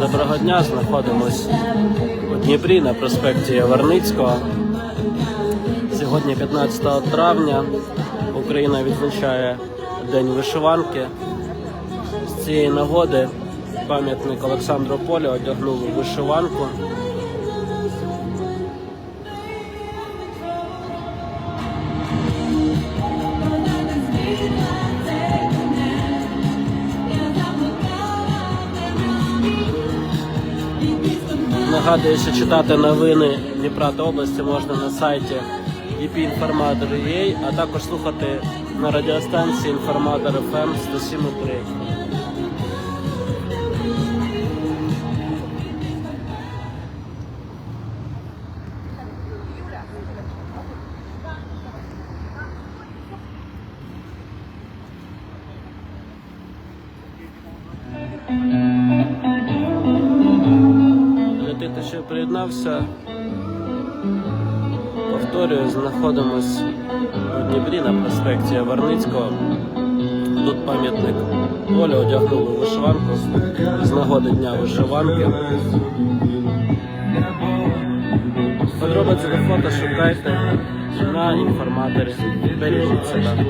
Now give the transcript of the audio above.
Доброго дня, знаходимось у Дніпрі на проспекті Яворницького. Сьогодні 15 травня Україна відзначає День вишиванки. З цієї нагоди пам'ятник Олександру Полі одягнув вишиванку. Нагадую, що читати новини Дніпра та області можна на сайті dpinformator.ua, а також слухати на радіостанції Інформатор FM 107.3. Для приєднався, повторюю, знаходимось у Дніпрі на проспекті Яворницького. Тут пам'ятник Оля одягнули вишиванку з нагоди Дня вишиванки. Подробиці до фото шукайте на інформаторі. Бережіть себе.